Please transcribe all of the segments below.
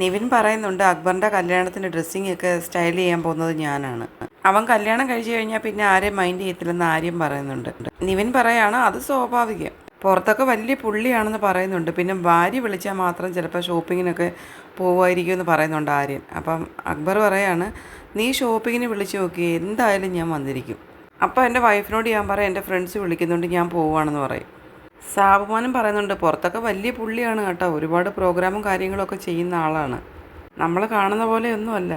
നിവിൻ പറയുന്നുണ്ട് അക്ബറിന്റെ കല്യാണത്തിന്റെ ഡ്രസ്സിങ് ഒക്കെ സ്റ്റൈൽ ചെയ്യാൻ പോകുന്നത് ഞാനാണ്. അവൻ കല്യാണം കഴിച്ചു കഴിഞ്ഞാൽ പിന്നെ ആരെയും മൈൻഡ് ചെയ്യത്തില്ലെന്ന് ആര്യം പറയുന്നുണ്ട്. നിവിൻ പറയാണ് അത് സ്വാഭാവികം. പുറത്തൊക്കെ വലിയ പുള്ളിയാണെന്ന് പറയുന്നുണ്ട്. പിന്നെ ഭാര്യ വിളിച്ചാൽ മാത്രം ചിലപ്പോൾ ഷോപ്പിങ്ങിനൊക്കെ പോകുമായിരിക്കും എന്ന് പറയുന്നുണ്ട് ആര്യൻ. അപ്പം അക്ബർ പറയാണ് നീ ഷോപ്പിങ്ങിന് വിളിച്ച് നോക്കി എന്തായാലും ഞാൻ വന്നിരിക്കും. അപ്പോൾ എന്റെ വൈഫിനോട് ഞാൻ പറയാം എന്റെ ഫ്രണ്ട്സ് വിളിക്കുന്നുണ്ട് ഞാൻ പോവുകയാണെന്ന് പറയും. സാബുമാനും പറയുന്നുണ്ട് പുറത്തൊക്കെ വലിയ പുള്ളിയാണ് കേട്ടോ. ഒരുപാട് പ്രോഗ്രാമും കാര്യങ്ങളൊക്കെ ചെയ്യുന്ന ആളാണ്. നമ്മൾ കാണുന്ന പോലെയൊന്നുമല്ല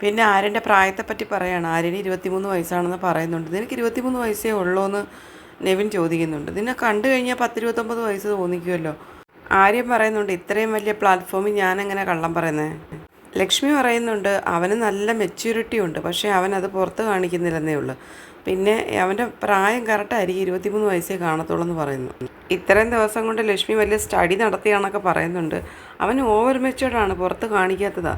പിന്നെ ആര്യന്റെ പ്രായത്തെപ്പറ്റി പറയാണ്. ആര്യന് ഇരുപത്തിമൂന്ന് വയസ്സാണെന്ന് പറയുന്നുണ്ട്. നിനക്ക് ഇരുപത്തിമൂന്ന് വയസ്സേ ഉള്ളൂ എന്ന് നെവിൻ ചോദിക്കുന്നുണ്ട്. നിന്നെ കണ്ടു കഴിഞ്ഞാൽ പത്തിരുപത്തൊമ്പത് വയസ്സ് തോന്നിക്കുമല്ലോ ആര്യൻ പറയുന്നുണ്ട് ഇത്രയും വലിയ പ്ലാറ്റ്ഫോമിൽ ഞാനെങ്ങനെ കള്ളം പറയുന്നത് ലക്ഷ്മി പറയുന്നുണ്ട് അവന് നല്ല മെച്യൂരിറ്റി ഉണ്ട്. പക്ഷേ അവൻ അത് പുറത്ത് കാണിക്കുന്നില്ലെന്നേ ഉള്ളൂ. പിന്നെ അവന്റെ പ്രായം കറക്റ്റായിരിക്കും ഇരുപത്തിമൂന്ന് വയസ്സേ കാണത്തുള്ളൂ എന്ന് പറയുന്നു. ഇത്രയും ദിവസം കൊണ്ട് ലക്ഷ്മി വലിയ സ്റ്റഡി നടത്തിയാണെന്നൊക്കെ പറയുന്നുണ്ട്. അവൻ ഓവർ മെച്ചുവേർഡാണ് പുറത്ത് കാണിക്കാത്തതാ.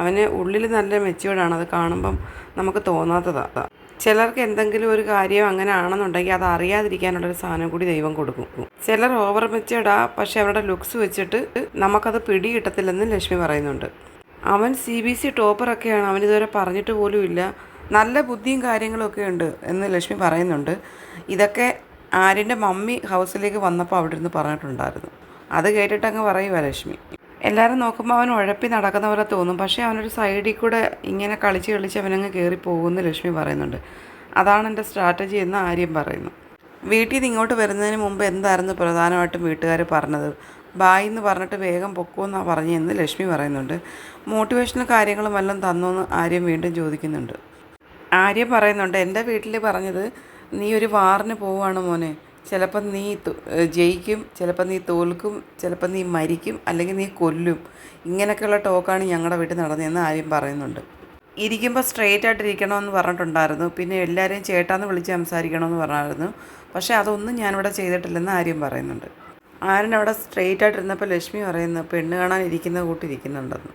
അവന് ഉള്ളിൽ നല്ല മെച്ചുവേർഡാണ് അത് കാണുമ്പം നമുക്ക് തോന്നാത്തതാണ് ചിലർക്ക് എന്തെങ്കിലും ഒരു കാര്യം അങ്ങനെ ആണെന്നുണ്ടെങ്കിൽ അത് അറിയാതിരിക്കാനുള്ളൊരു സാധനം കൂടി ദൈവം കൊടുക്കും. ചിലർ ഓവർ മെച്യൂർഡാ പക്ഷെ അവരുടെ ലുക്സ് വെച്ചിട്ട് നമുക്കത് പിടികിട്ടത്തില്ലെന്ന് ലക്ഷ്മി പറയുന്നുണ്ട്. അവൻ സി ബി സി ടോപ്പറൊക്കെയാണ് അവനിതുവരെ പറഞ്ഞിട്ട് പോലും ഇല്ല. നല്ല ബുദ്ധിയും കാര്യങ്ങളൊക്കെ ഉണ്ട് എന്ന് ലക്ഷ്മി പറയുന്നുണ്ട്. ഇതൊക്കെ ആര്യന്റെ മമ്മി ഹൗസിലേക്ക് വന്നപ്പോൾ അവിടെ ഇരുന്ന് പറഞ്ഞിട്ടുണ്ടായിരുന്നു. അത് കേട്ടിട്ട് അങ്ങ് പറയുക ലക്ഷ്മി. എല്ലാവരും നോക്കുമ്പോൾ അവൻ ഉഴപ്പി നടക്കുന്ന പോലെ തോന്നും. പക്ഷേ അവനൊരു സൈഡിൽ കൂടെ ഇങ്ങനെ കളിച്ച് കളിച്ച് അവനങ്ങ് കയറി പോകുമെന്ന് ലക്ഷ്മി പറയുന്നുണ്ട്. അതാണ് എന്റെ സ്ട്രാറ്റജി എന്ന് ആര്യം പറയുന്നു. വീട്ടിൽ നിന്ന് ഇങ്ങോട്ട് വരുന്നതിന് മുമ്പ് എന്തായിരുന്നു പ്രധാനമായിട്ടും വീട്ടുകാർ പറഞ്ഞത്? ബായ് എന്ന് പറഞ്ഞിട്ട് വേഗം പൊക്കുമെന്നാണ് പറഞ്ഞതെന്ന് ലക്ഷ്മി പറയുന്നുണ്ട്. മോട്ടിവേഷണൽ കാര്യങ്ങളും എല്ലാം തന്നു എന്ന് ആര്യം വീണ്ടും ചോദിക്കുന്നുണ്ട്. ആര്യം പറയുന്നുണ്ട് എന്റെ വീട്ടിൽ പറഞ്ഞത് നീ ഒരു വാറിന് പോവാണ് മോനെ. ചിലപ്പം നീ ജയിക്കും ചിലപ്പം നീ തോൽക്കും ചിലപ്പം നീ മരിക്കും അല്ലെങ്കിൽ നീ കൊല്ലും. ഇങ്ങനെയൊക്കെയുള്ള ടോക്കാണ് ഞങ്ങളുടെ വീട്ടിൽ നടന്നതെന്ന് ആര്യം പറയുന്നുണ്ട്. ഇരിക്കുമ്പോൾ സ്ട്രെയിറ്റ് ആയിട്ട് ഇരിക്കണമെന്ന് പറഞ്ഞിട്ടുണ്ടായിരുന്നു. പിന്നെ എല്ലാവരെയും ചേട്ടാന്ന് വിളിച്ച് സംസാരിക്കണമെന്ന് പറഞ്ഞായിരുന്നു. പക്ഷേ അതൊന്നും ഞാനിവിടെ ചെയ്തിട്ടില്ലെന്ന് ആര്യം പറയുന്നുണ്ട്. ആരൻ അവിടെ സ്ട്രെയിറ്റ് ആയിട്ടിരുന്നപ്പോൾ ലക്ഷ്മി പറയുന്നു പെണ്ണ് കാണാൻ ഇരിക്കുന്ന കൂട്ടിരിക്കുന്നുണ്ടെന്ന്.